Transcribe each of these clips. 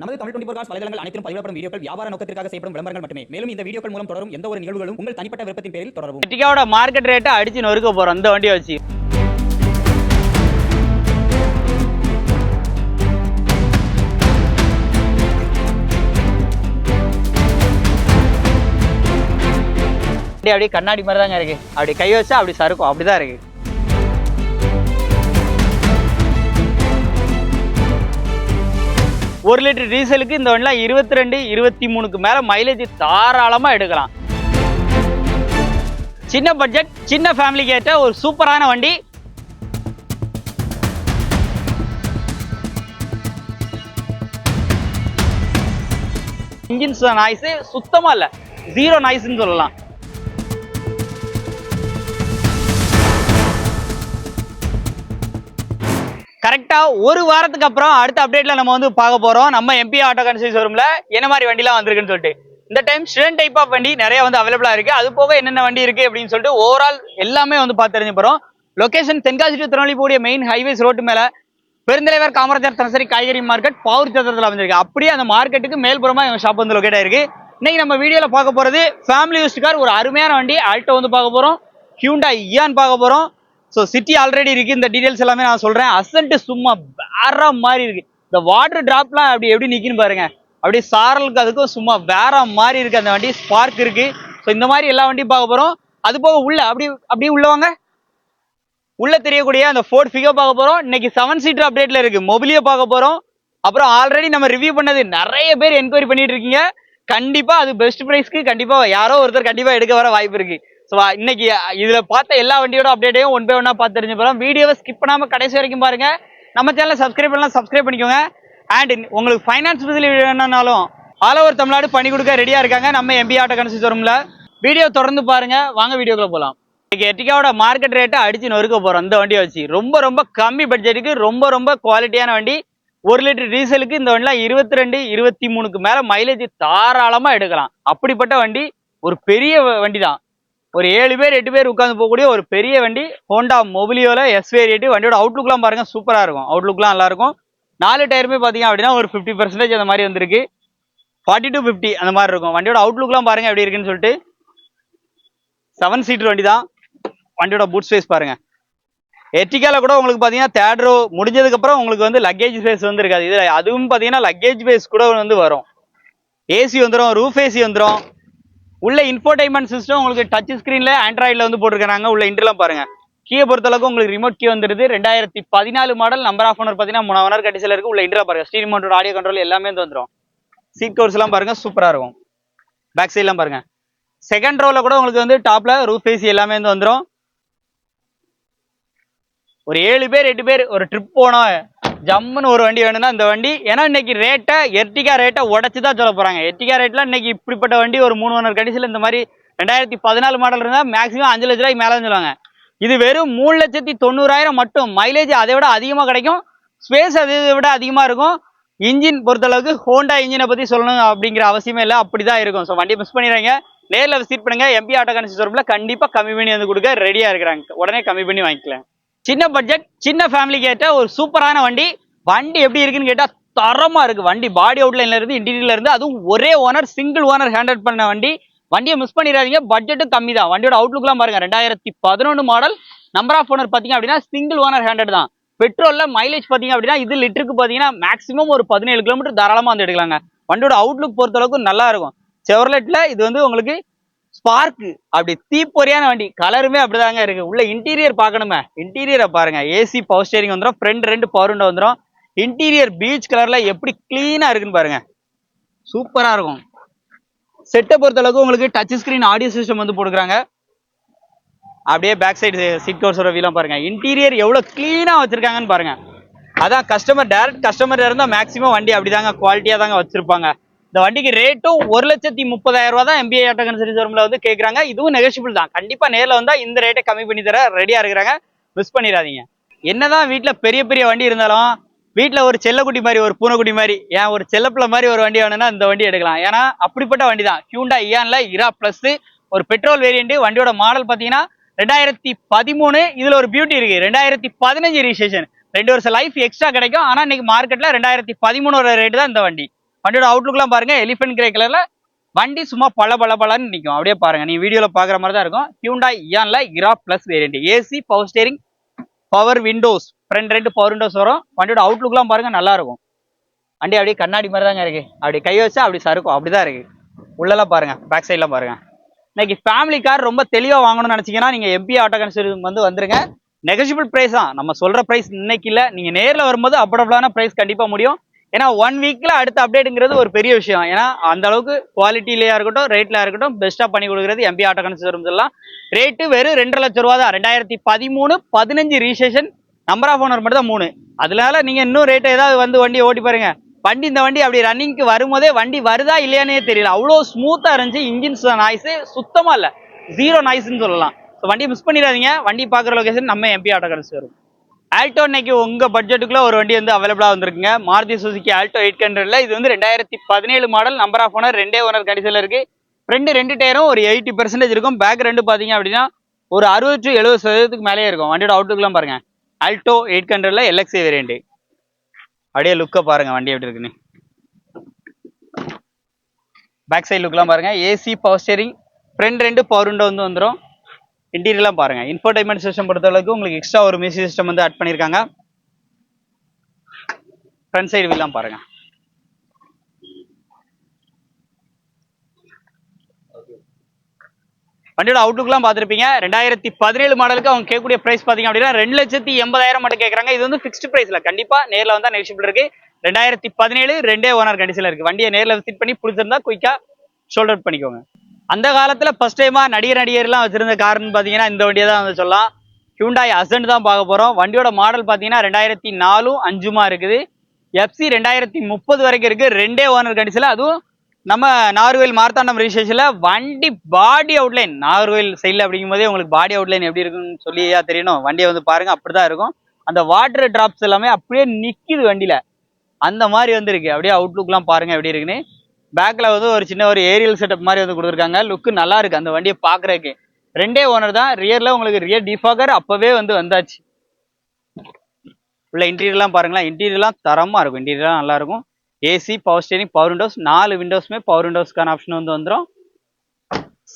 நமது Tamil twenty four cos வலைதளங்கள் அனைத்தும் பதிவிடப்படும் வீடியோக்கள் வியாபார நோக்கத்திற்காக செய்யப்படும் விளம்பரங்கள் மட்டுமே. மேலும் இந்த வீடியோக்கள் மூலம் தொடரும் எந்த ஒரு நிகழ்வுகளும் உங்கள் தனிப்பட்ட விருப்பத்தின் பேரில் தொடரும் இட்டிகாவோட மார்க்கெட் ரேட்டை அடிச்சு நொறுக்க போறோம். இந்த வண்டியை வச்சு. அப்படியே கண்ணாடி மாதிரி தாங்க இருக்கு. அப்படி கை வச்சா அப்படி சறுக்கும். அப்படிதான் இருக்கு. ஒரு லிட்டர் டீசலுக்கு இந்த வண்டிலாம் இருபத்தி ரெண்டு இருபத்தி மூணுக்கு மேலே மைலேஜ் தாராளமாக எடுக்கலாம். சின்ன பட்ஜெட் சின்ன ஃபேமிலிக்கு ஏற்ற ஒரு சூப்பரான வண்டி. இன்ஜின்ஸ் நாய்ஸு சுத்தமாக இல்லை. ஜீரோ நாய்ஸ்ன்னு சொல்லலாம். கரெக்டாக ஒரு வாரத்துக்கு அப்புறம் அடுத்த அப்டேட்டில் நம்ம வந்து பார்க்க போகிறோம் நம்ம எம்பி ஆட்டோ கன்சல்டி ஷோரூமில் என்ன மாதிரி வண்டிலாம் வந்திருக்குன்னு சொல்லிட்டு. இந்த டைம் ஸ்டூடெண்ட் டைப் ஆஃப் வண்டி நிறைய வந்து அவைலபிளாக இருக்குது அது போக என்னென்ன வண்டி இருக்குது அப்படின்னு சொல்லிட்டு ஓவரால் எல்லாமே வந்து பார்த்து தெரிஞ்சு போகிறோம் லொகேஷன் தென்காசி டு திருநெல்வேலி போடிய மெயின் ஹைவேஸ் ரோட்டு மேலே பெருந்தலைவர் காமராஜர் தனசரி காய்கறி மார்க்கெட் பவுர் சத்திரத்தில் அமைஞ்சிருக்கு. அப்படியே அந்த மார்க்கெட்டுக்கு மேல்புறமாக எங்கள் ஷாப் வந்து லொக்கேட் ஆயிருக்கு. இன்னைக்கு நம்ம வீடியோவில் பார்க்க போகிறது ஃபேமிலி யூஸ்ட் கார் ஒரு அருமையான வண்டி ஆல்ட்டோ வந்து பார்க்க போகிறோம் ஹியூண்டா இயான் பார்க்க போகிறோம் ஸோ சிட்டி ஆல்ரெடி இருக்கு. இந்த டீடைல்ஸ் எல்லாமே நான் சொல்றேன். அசன்ட்டு சும்மா வேற மாதிரி இருக்கு. இந்த வாட்டர் டிராப்லாம் அப்படி எப்படி நிற்கின்னு பாருங்க. அப்படியே சாரலுக்கு அதுக்கும் சும்மா வேற மாதிரி இருக்கு. அந்த வண்டி ஸ்பார்க் இருக்கு. ஸோ இந்த மாதிரி எல்லா வண்டியும் பார்க்க போறோம். அது போக உள்ள அப்படி அப்படியே உள்ளவங்க உள்ள தெரியக்கூடிய அந்த ஃபோர்ட் ஃபிகர் பார்க்க போறோம். இன்னைக்கு செவன் சீட்டர் அப்டேட்ல இருக்கு. மொபிலியோ பார்க்க போறோம். அப்புறம் ஆல்ரெடி நம்ம ரிவ்யூ பண்ணது நிறைய பேர் என்கொயரி பண்ணிட்டு இருக்கீங்க. கண்டிப்பா அது பெஸ்ட் ப்ரைஸ்க்கு கண்டிப்பா யாரோ ஒருத்தர் கண்டிப்பா எடுக்க வர வாய்ப்பு இருக்கு. ஸோ இன்னைக்கு இதில் பார்த்த எல்லா வண்டியோட அப்டேட்டையும் ஒன் பை ஒன்னா பார்த்து தெரிஞ்சு போகிறோம் வீடியோவை ஸ்கிப் பண்ணாமல் கடைசி வரைக்கும் பாருங்க. நம்ம சேனலை சப்ஸ்கிரைப் பண்ணலாம் சப்ஸ்கிரைப் பண்ணிக்கோங்க. அண்ட் உங்களுக்கு ஃபைனான்ஸ் ஃபெசிலிட்டி வேணும்னாலும் ஆல் ஓவர் தமிழ்நாடு பண்ணி கொடுக்க ரெடியாக இருக்காங்க. நம்ம எம்பி ஆட்டோ கன்சி ஷோரூம்ல வீடியோ தொடர்ந்து பாருங்கள் வாங்க வீடியோக்குள்ள போகலாம் இன்னைக்கு எட்டிக்காவோட மார்க்கெட் ரேட்டை அடிச்சு நொறுக்க போகிறோம் இந்த வண்டியை வச்சு. ரொம்ப ரொம்ப கம்மி பட்ஜெட்டுக்கு ரொம்ப ரொம்ப குவாலிட்டியான வண்டி. ஒரு லிட்டர் டீசலுக்கு இந்த வண்டிலாம் இருபத்தி ரெண்டு இருபத்தி மூணுக்கு மேலே மைலேஜ் தாராளமாக எடுக்கலாம். அப்படிப்பட்ட வண்டி ஒரு பெரிய வண்டி தான் ஒரு ஏழு பேர் எட்டு பேர் உட்காந்து போகக்கூடிய ஒரு பெரிய வண்டி ஹோண்டா மொபிலியோல எஸ் வேரியட் வண்டியோட அவுட்லுக்லாம் பாருங்க சூப்பரா இருக்கும். அவுட்லுக்லாம் நல்லா இருக்கும் நாலு டயருமே பாத்தீங்க அப்படின்னா ஒரு ஃபிஃப்டி பர்சன்டேஜ் அந்த மாதிரி வந்திருக்கு. ஃபார்ட்டி டு ஃபிஃப்டி அந்த மாதிரி இருக்கும். வண்டியோட அவுட்லுக்லாம் பாருங்க எப்படி இருக்குன்னு சொல்லிட்டு. செவன் சீட்டர் வண்டி தான். வண்டியோட பூட் ஸ்பேஸ் பாருங்க. எர்டிகால கூட உங்களுக்கு பாத்தீங்கன்னா தேர்ட் ரோ முடிஞ்சதுக்கு அப்புறம் உங்களுக்கு வந்து லக்கேஜ் ஸ்பேஸ் வந்து இருக்காது இதில் அதுவும் பாத்தீங்கன்னா லக்கேஜ் ஸ்பேஸ் கூட வந்து வரும். ஏசி வந்துடும் ரூஃப் ஏசி வந்துடும் உள்ள இன்ஃபோடைன்மெண்ட் சிஸ்டம் உங்களுக்கு டச் ஸ்கிரீன்ல ஆண்ட்ராய்டில் வந்து போட்டிருக்காங்க உள்ள இன்டர்லாம் பாருங்க. கீயை பொறுத்தளவுக்கு உங்களுக்கு ரிமோட் கீ வந்துருது ரெண்டாயிரத்தி பதினாலு மாடல் நம்பர் ஆஃப் ஒன் பார்த்தீங்கன்னா மூணு ஹவர் கட்டிசில் இருக்கு. உள்ள இன்டர்லாம் பாருங்க. ஸ்டீரிங் மோட்டோட ஆடியோ கண்ட்ரோல் எல்லாமே வந்து வந்துடும் சீட் கவர்ஸ் எல்லாம் பாருங்க. சூப்பராக இருக்கும். பேக் சைட்லாம் பாருங்க. செகண்ட் ரோல கூட உங்களுக்கு வந்து டாப்ல ரூஃப் ஏசி எல்லாமே வந்து வந்துடும் ஒரு ஏழு பேர் எட்டு பேர் ஒரு ட்ரிப் போனோம். ஜம்முன்னு ஒரு வண்டி வேணும்னா இந்த வண்டி. ஏன்னா இன்னைக்கு ரேட்டை எர்டிகா ரேட்டை உடச்சி தான் சொல்ல போகிறாங்க எர்டிகா ரேட்ல இன்னைக்கு இப்படிப்பட்ட வண்டி ஒரு மூணு ஓனர் கடைசியில் இந்த மாதிரி ரெண்டாயிரத்தி பதினாலு மாடல் இருந்தால் மேக்ஸிமம் அஞ்சு லட்ச ரூபாய்க்கு மேலே சொல்லுவாங்க. இது வெறும் மூணு லட்சத்தி தொண்ணூறாயிரம் மட்டும். மைலேஜ் அதை விட அதிகமாக கிடைக்கும். ஸ்பேஸ் அதை விட அதிகமாக இருக்கும். இன்ஜின் பொறுத்தளவுக்கு ஹோண்டா இன்ஜினை பற்றி சொல்லணும் அப்படிங்கிற அவசியமே இல்லை. அப்படி தான் இருக்கும். ஸோ வண்டியை மிஸ் பண்ணிடுறாங்க நேரில் விசிட் பண்ணுங்க. எம்பி ஆட்டோ கன்சி ஷோரூமில் கண்டிப்பாக கம்மி பண்ணி வந்து கொடுக்க ரெடியாக இருக்கிறாங்க. உடனே கம்மி பண்ணி வாங்கிக்கலாம். சின்ன பட்ஜெட் சின்ன ஃபேமிலிக்கு ஏற்ற ஒரு சூப்பரான வண்டி. வண்டி எப்படி இருக்குன்னு கேட்டால் தரமாக இருக்குது வண்டி பாடி அவுட்லைன்ல இருந்து இன்டீரியர்ல இருந்து அதுவும் ஒரே ஓனர் சிங்கிள் ஓனர் ஹேண்டில் பண்ண வண்டி. வண்டியை மிஸ் பண்ணிடாதீங்க. பட்ஜெட்டும் கம்மி தான். வண்டியோட அவுட்லுக்லாம் பாருங்க. ரெண்டாயிரத்தி பதினொன்று மாடல் நம்பர் ஆஃப் ஓனர் பார்த்தீங்க அப்படின்னா சிங்கிள் ஓனர் ஹேண்டட் தான். பெட்ரோலில் மைலேஜ் பார்த்தீங்க அப்படின்னா இது லிட்டருக்கு பார்த்தீங்கன்னா மேக்ஸிமம் ஒரு பதினேழு கிலோமீட்டர் தாராளமாக வந்து எடுக்கலாங்க. வண்டியோட அவுட்லுக் பொறுத்த அளவுக்கு நல்லா இருக்கும். செவர்லெட்டில் இது வந்து உங்களுக்கு ஸ்பார்க் அப்படி தீப்பொறியான வண்டி. கலருமே அப்படிதாங்க இருக்கு. உள்ள இன்டீரியர் பார்க்கணுமே. இன்டீரியரை பாருங்க. ஏசி பவர் ஸ்டேரிங் வந்துடும் ஃப்ரண்ட் ரெண்டு பவர் விண்டோ வந்துடும் இன்டீரியர் பீச் கலர்ல எப்படி கிளீனா இருக்குன்னு பாருங்க. சூப்பரா இருக்கும். செட்டை பொறுத்த அளவுக்கு உங்களுக்கு டச் ஸ்கிரீன் ஆடியோ சிஸ்டம் வந்து போட்டுக்கிறாங்க. அப்படியே பேக் சைடு சீட் கவர்ஸோட வீலாம் பாருங்க. இன்டீரியர் எவ்வளோ க்ளீனாக வச்சிருக்காங்கன்னு பாருங்க. அதான் கஸ்டமர் டேரக்ட் கஸ்டமர் இருந்தால் மேக்ஸிமம் வண்டி அப்படிதாங்க குவாலிட்டியாக தாங்க வச்சிருப்பாங்க. இந்த வண்டிக்கு ரேட்டும் ஒரு லட்சத்தி முப்பதாயிரம் ரூபா தான் எம்பிஐ ஆட்டோ கன்சரி ஷோரூம்ல வந்து கேட்குறாங்க இதுவும் நெகோஷியபிள் தான். கண்டிப்பாக நேரில் வந்தால் இந்த ரேட்டை கம்மி பண்ணி தர ரெடியாக இருக்கிறாங்க. மிஸ் பண்ணிடாதீங்க. என்னதான் வீட்டில் பெரிய பெரிய வண்டி இருந்தாலும் வீட்டில் ஒரு செல்லக்குட்டி மாதிரி ஒரு பூனைக்குட்டி மாதிரி ஏன் ஒரு செல்லப்பிள்ளை மாதிரி ஒரு வண்டி வேணும்னா இந்த வண்டி எடுக்கலாம். ஏன்னா அப்படிப்பட்ட வண்டி தான் ஹியூண்டா இயான்ல இரா பிளஸ் ஒரு பெட்ரோல் வேரியண்ட்டு வண்டியோட மாடல் பார்த்தீங்கன்னா ரெண்டாயிரத்தி பதிமூணு இதில் ஒரு பியூட்டி இருக்குது ரெண்டாயிரத்தி பதினஞ்சு ரிஜிஸ்ட்ரேஷன் ரெண்டு வருஷம் லைஃப் எக்ஸ்ட்ரா கிடைக்கும். ஆனால் இன்னைக்கு மார்க்கெட்டில் ரெண்டாயிரத்தி பதிமூணு ரேட்டு தான் இந்த வண்டி. வண்டியோட அவுட்லுக்லாம் பாருங்க எலிஃபென்ட் கிரே கலர்ல வண்டி சும்மா பல பல பலன்னு நிற்கும் அப்படியே பாருங்க நீ வீடியோல பாக்குற மாதிரி தான் இருக்கும் Hyundai இயான்ல Era plus variant AC power steering power windows front ரெண்டு பவர் விண்டோஸ் வரும். வண்டியோட அவுட்லுக்லாம் பாருங்க நல்லா இருக்கும். வண்டி அப்படியே கண்ணாடி மாதிரி தாங்க இருக்கு. அப்படி கை வச்சா அப்படி சறுக்கும். அப்படிதான் இருக்கு. உள்ளலாம் பாருங்க பேக் சைட்லாம் பாருங்க. இன்னைக்கு ஃபேமிலி கார் ரொம்ப தெளிவாக வாங்கணும்னு நினைச்சீங்கன்னா நீங்கள் எம்பி ஆட்டோ கன்சல்ட் வந்து வந்துருங்க. நெகசிபிள் ப்ரைஸ் தான். நம்ம சொல்ற ப்ரைஸ் இன்னைக்கு இல்லை. நீங்கள் நேரில் வரும்போது அஃபோர்டபுளான ப்ரைஸ் கண்டிப்பாக முடியும். ஏன்னா ஒன் வீக்ல அடுத்த அப்டேட்டுங்கிறது ஒரு பெரிய விஷயம். ஏன்னா அந்த அளவுக்கு குவாலிட்டிலயா இருக்கட்டும் ரேட்லயா இருக்கட்டும் பெஸ்டா பண்ணி கொடுக்குறது எம்பி ஆட்டோ கன்சல்ட் எல்லாம். ரேட்டு வெறும் ரெண்டரை லட்சம் ரூபா தான். ரெண்டாயிரத்தி பதிமூணு பதினஞ்சு ரிஜிஸ்ட்ரேஷன் நம்பர் ஆஃப் ஓனர் மட்டும் தான் மூணு. அதனால நீங்க இன்னும் ரேட் ஏதாவது வந்து வண்டி ஓட்டி பாருங்க. வண்டி இந்த வண்டி அப்படி ரன்னிங்க்கு வரும்போதே வண்டி வருதா இல்லையானே தெரியல. அவ்வளோ ஸ்மூத்தா இருந்துச்சு. இன்ஜின் நாய்ஸ் சுத்தமா இல்ல. ஜீரோ நாய்ஸ்ன்னு சொல்லலாம். ஸோ வண்டி மிஸ் பண்ணிடாதீங்க. வண்டி பார்க்குற லொகேஷன் நம்ம எம்பி ஆட்டோ கடைசி வரும் ஆல்டோ இன்னைக்கு உங்கள் பட்ஜெட்டுக்குள்ளே ஒரு வண்டி வந்து அவைலபிளாக வந்திருக்குங்க. மாருதி சுசுகி ஆல்டோ எயிட் ஹண்ட்ரட்ல இது வந்து ரெண்டாயிரத்தி பதினேழு மாடல் நம்பர் ஆஃப் ஓனர் ரெண்டே ஓனர் கடைசியில் இருக்குது ஃப்ரண்ட் ரெண்டு டயரும் ஒரு எயிட்டி பெர்சன்டேஜ் இருக்கும். பேக் ரெண்டு பார்த்தீங்க அப்படின்னா ஒரு அறுபது டு எழுபது சதவீதத்துக்கு மேலேயே இருக்கும். வண்டியோட அவுட்லுக்லாம் பாருங்கள் ஆல்டோ எயிட் ஹண்ட்ரட்ல எல்எக்ஸி வேரியண்ட்டு அப்படியே லுக்கை பாருங்கள் வண்டி எப்படி இருக்குன்னு. பேக் சைடு லுக்லாம் பாருங்கள் ஏசி பவர் ஸ்டேரிங் ஃப்ரண்ட் ரெண்டு பவர் விண்டோ வந்து வந்துடும் இன்டீரியர்லாம் பாருங்க. இன்ஃபர்டைன்மெண்ட் சிஸ்டம் பொறுத்தளவுக்கு உங்களுக்கு எக்ஸ்ட்ரா ஒரு மியூசிக் சிஸ்டம் வந்து ஆட் பண்ணியிருக்காங்க ஃப்ரண்ட் சைடு வீலாம் பாருங்க. வண்டியோட அவுட்லுக்லாம் பார்த்துருப்பீங்க. ரெண்டாயிரத்தி பதினேழு மாடலுக்கு அவங்க கேட்கக்கூடிய பிரைஸ் பார்த்தீங்க அப்படின்னா ரெண்டு லட்சத்தி எண்பதாயிரம் மட்டும் கேட்குறாங்க. இது வந்து ஃபிக்ஸ்டு ப்ரைஸில் கண்டிப்பாக நேரில் வந்தால் நெகிஷிபிள் இருக்கு. ரெண்டாயிரத்தி பதினேழு ரெண்டே ஓனர் கண்டிஷனில் இருக்கு. வண்டியை நேரில் விசிட் பண்ணி பிடிச்சிருந்தா குயிக்காக ஷோல்டர் பண்ணிக்கோங்க. அந்த காலத்தில் ஃபர்ஸ்ட் டைமாக நடிகர் நடிகர்லாம் வச்சுருந்த காருன்னு பார்த்தீங்கன்னா இந்த வண்டியை தான் வந்து சொல்லலாம். ஹியூண்டாய் அசன்ட் தான் பார்க்க போகிறோம் வண்டியோட மாடல் பார்த்தீங்கன்னா ரெண்டாயிரத்தி நாலும் அஞ்சுமா இருக்குது. எஃப்சி ரெண்டாயிரத்தி முப்பது வரைக்கும் இருக்குது ரெண்டே ஓனர் கண்டிஷனில் அதுவும் நம்ம நாகர்கோவில் மார்த்தாண்டம் ரிஜிஸ்ட்ரேஷனில் வண்டி பாடி அவுட்லைன் நாகர்கோவில் சைடில் அப்படிங்கும் போதே உங்களுக்கு பாடி அவுட்லைன் எப்படி இருக்குன்னு சொல்லியா தெரியணும். வண்டியை வந்து பாருங்க. அப்படிதான் இருக்கும். அந்த வாட்டர் டிராப்ஸ் எல்லாமே அப்படியே நிற்கிது வண்டியில். அந்த மாதிரி வந்துருக்கு. அப்படியே அவுட்லுக்லாம் பாருங்கள் எப்படி இருக்குன்னு. பேக்கில் வந்து ஒரு சின்ன ஒரு ஏரியல் செட்டப் மாதிரி வந்து கொடுத்துருக்காங்க. லுக்கு நல்லா இருக்குது அந்த வண்டியை பார்க்குறதுக்கு. ரெண்டே ஓனர் தான். ரியரில் உங்களுக்கு ரியர் டிஃபாகர் அப்போவே வந்து வந்தாச்சு. உள்ள இன்டீரியர்லாம் பாருங்களேன். இன்டீரியர்லாம் தரமாக இருக்கும். இன்டீரியர்லாம் நல்லாயிருக்கும் AC power steering power windows நாலு விண்டோஸுமே பவர் விண்டோஸ்க்கான ஆப்ஷன் வந்து வந்துடும்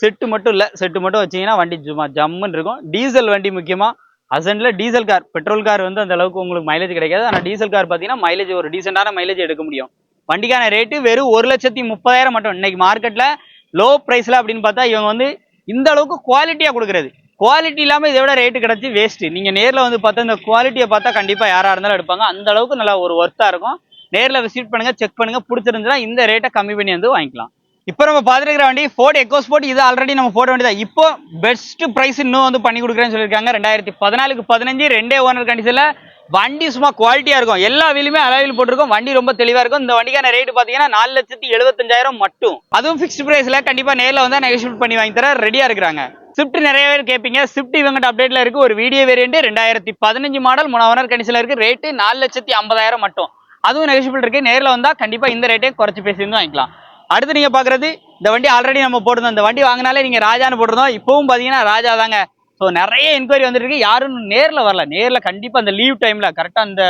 செட்டு மட்டும் இல்லை. செட்டு மட்டும் வச்சிங்கன்னா வண்டி ஜும்மா ஜம்முன்னு இருக்கும். டீசல் வண்டி முக்கியமாக அசண்டில் டீசல் கார் பெட்ரோல் கார் வந்து அந்த அளவுக்கு உங்களுக்கு மைலேஜ் கிடைக்காது. ஆனால் டீசல் கார் பார்த்தீங்கன்னா மைலேஜ் ஒரு டீசெண்டான மைலேஜ் எடுக்க முடியும். வண்டிக்கான ரேட்டு வெறும் ஒரு லட்சத்தி முப்பதாயிரம் மட்டும். இன்னைக்கு மார்க்கெட்டில் லோ ப்ரைஸில் அப்படின்னு பார்த்தா இவங்க வந்து இந்த அளவுக்கு குவாலிட்டியாக கொடுக்குறது. குவாலிட்டி இல்லாமல் இதை விட ரேட்டு கிடைச்சி வேஸ்ட்டு நீங்கள் நேரில் வந்து பார்த்தா இந்த குவாலிட்டியை பார்த்தா கண்டிப்பாக யாராக இருந்தாலும் எடுப்பாங்க. அந்த அளவுக்கு நல்லா ஒரு ஒர்த்தாக இருக்கும். நேரில் விசிட் பண்ணுங்கள் செக் பண்ணுங்கள் பிடிச்சிருந்துச்சுன்னா இந்த ரேட்டை கம்மி பண்ணி வந்து வாங்கிக்கலாம். இப்போ நம்ம பார்த்துருக்கிற வண்டி ஃபோர்ட் எக்கோ ஸ்போர்ட் இது ஆல்ரெடி நம்ம போட வேண்டியதாக இப்போ பெஸ்ட் ப்ரைஸ் இன்னும் வந்து பண்ணி கொடுக்குறேன்னு சொல்லியிருக்காங்க. ரெண்டாயிரத்தி பதினாலுக்கு பதினஞ்சு ரெண்டே ஓனர் கண்டிஷனில் வண்டி சும்மா குவாலிட்டியா இருக்கும். எல்லா வீலுமே அலைவில் போட்டிருக்கும். வண்டி ரொம்ப தெளிவா இருக்கும். இந்த வண்டிக்கான ரேட் பாத்தீங்கன்னா நாலு லட்சத்தி எழுபத்தஞ்சாயிரம் மட்டும். அதுவும் ஃபிக்ஸ்ட் பிரைஸ்ல கண்டிப்பா நேரில் வந்தா நெகோஷியேட் பண்ணி வாங்கி தர ரெடியா இருக்கிறாங்க. ஸ்விஃப்ட் நிறைய பேர் கேட்பீங்க ஸ்விஃப்ட் இவங்ககிட்ட அப்டேட்ல இருக்கு. ஒரு வீடியோ வேரியன்ட் ரெண்டாயிரத்தி பதினஞ்சு மாடல் மூணாவது ஓனர் கண்டிஷன்ல இருக்கு. ரேட்டு நாலு லட்சத்தி ஐம்பதாயிரம் மட்டும். அதுவும் நெகோஷியபிள் இருக்கு. நேரில் வந்தா கண்டிப்பா இந்த ரேட்டே குறைச்சு பேசி வாங்கிக்கலாம். அடுத்து நீங்க பாக்குறது இந்த வண்டி ஆல்ரெடி நம்ம போட்டிருந்தோம். இந்த வண்டி வாங்கினாலே நீங்க ராஜான்னு போட்டிருந்தோம். இப்பவும் பாத்தீங்கன்னா ராஜா தாங்க. ஸோ நிறைய என்கொயரி வந்துருக்கு. யாரும் நேரில் வரல. நேரில் கண்டிப்பாக அந்த லீவ் டைமில் கரெக்டாக அந்த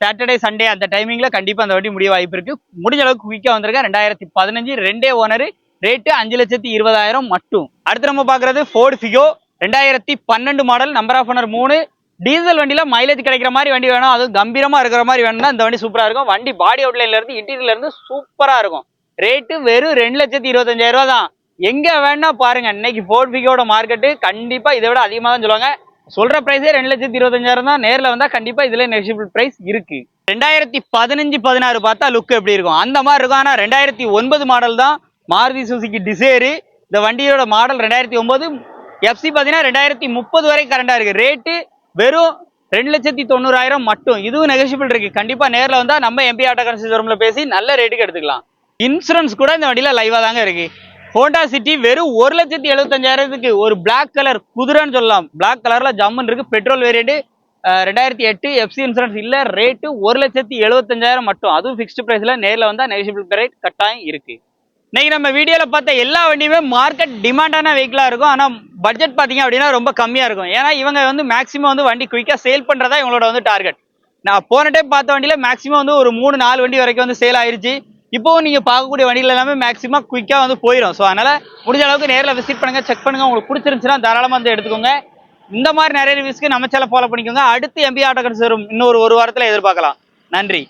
சாட்டர்டே சண்டே அந்த டைமிங்கில் கண்டிப்பாக அந்த வண்டி முடிய வாய்ப்பு இருக்கு. முடிஞ்ச அளவுக்கு குயிக்காக வந்திருக்கேன் ரெண்டாயிரத்தி பதினஞ்சு ரெண்டே ஓனர் ரேட்டு அஞ்சு லட்சத்தி இருபதாயிரம் மட்டும். அடுத்து நம்ம பார்க்குறது ஃபோர்டு ஃபிகோ ரெண்டாயிரத்தி பன்னெண்டு மாடல் நம்பர் ஆஃப் ஓனர் மூணு. டீசல் வண்டியில் மைலேஜ் கிடைக்கிற மாதிரி வண்டி வேணும். அதுவும் கம்பீரமாக இருக்கிற மாதிரி வேணும்னா இந்த வண்டி சூப்பராக இருக்கும். வண்டி பாடி அவுட்லைன்லேருந்து இன்டீரியர்லேருந்து சூப்பராக இருக்கும். ரேட்டு வெறும் ரெண்டு லட்சத்தி இருபத்தஞ்சாயிரம் ரூபா தான் எங்க வேணா பாருங்க இன்னைக்கு ஃபோர்ட் பிகோட மார்க்கெட்டு கண்டிப்பா இதை விட அதிகமா தான் சொல்லுவாங்க. சொல்ற பிரைஸே ரெண்டு லட்சத்தி இருபத்தஞ்சாயிரம் தான். நேரில் வந்தா கண்டிப்பா இதுல நெக்ஸ்ட் பிரைஸ் இருக்கு. ரெண்டாயிரத்தி பதினஞ்சு பதினாறு பார்த்தா லுக் எப்படி இருக்கும்? அந்த மாதிரி இருக்கும். ஆனா ரெண்டாயிரத்தி ஒன்பது மாடல் தான் மாருதி சுசுகி டிசேரு. இந்த வண்டியோட மாடல் ரெண்டாயிரத்தி ஒன்பது எஃப்சி பார்த்தீங்கன்னா ரெண்டாயிரத்தி முப்பது வரை கரண்டா இருக்கு. ரேட்டு வெறும் ரெண்டு லட்சத்தி தொண்ணூறாயிரம் மட்டும். இதுவும் நெகோஷியபிள் இருக்கு. கண்டிப்பா நேரில் வந்தா நம்ம எம்பி ஆட்டோ கன்சிடரம்ல பேசி நல்ல ரேட்டுக்கு எடுத்துக்கலாம். இன்சூரன்ஸ் கூட இந்த வண்டியில லைவா தாங்க இருக்கு. ஹோண்டா சிட்டி வெறும் ஒரு லட்சத்தி எழுபத்தஞ்சாயிரத்துக்கு ஒரு பிளாக் கலர் குதிரைன்னு சொல்லலாம். பிளாக் கலர்ல ஜம்முன்னு இருக்கு. பெட்ரோல் வேரியண்ட் ரெண்டாயிரத்தி எட்டு எஃப்சி இன்சூரன்ஸ் இல்லை. ரேட்டு ஒரு லட்சத்தி எழுபத்தஞ்சாயிரம் மட்டும். அதுவும் ஃபிக்ஸ்டு ப்ரைஸில் நேரில் வந்தால் நெகோஷியபிள் ரேட் கட்டாயம் இருக்குது இன்றைக்கி நம்ம வீடியோவில் பார்த்த எல்லா வண்டியுமே மார்க்கெட் டிமாண்டான வெஹிக்கிளாக இருக்கும். ஆனால் பட்ஜெட் பார்த்தீங்க அப்படின்னா ரொம்ப கம்மியாக இருக்கும். ஏன்னா இவங்க வந்து மேக்ஸிமம் வந்து வண்டி குயிக்காக சேல் பண்ணுறதா இவங்களோட வந்து டார்கெட் நான் போன டைம் பார்த்த வண்டியில் மேக்ஸிமம் வந்து ஒரு மூணு நாலு வண்டி வரைக்கும் வந்து சேல் ஆயிடுச்சு இப்போ நீங்க பார்க்கக்கூடிய வண்டிகள் எல்லாமே மேக்ஸிமம் குயிக்கா வந்து போயிடும் ஸோ அதனால முடிஞ்ச அளவுக்கு நேரில் விசிட் பண்ணுங்க செக் பண்ணுங்க. உங்களுக்கு பிடிச்சிருந்துச்சுன்னா தாராளமா வந்து எடுத்துக்கோங்க. இந்த மாதிரி நிறைய ரிவ்யூஸ்க்கு நம்ம சேனல் ஃபாலோ பண்ணிக்கோங்க. அடுத்து எம்பி ஆட்டோ கன்சர்வ் இன்னொரு ஒரு வாரத்துல எதிர்பார்க்கலாம். நன்றி.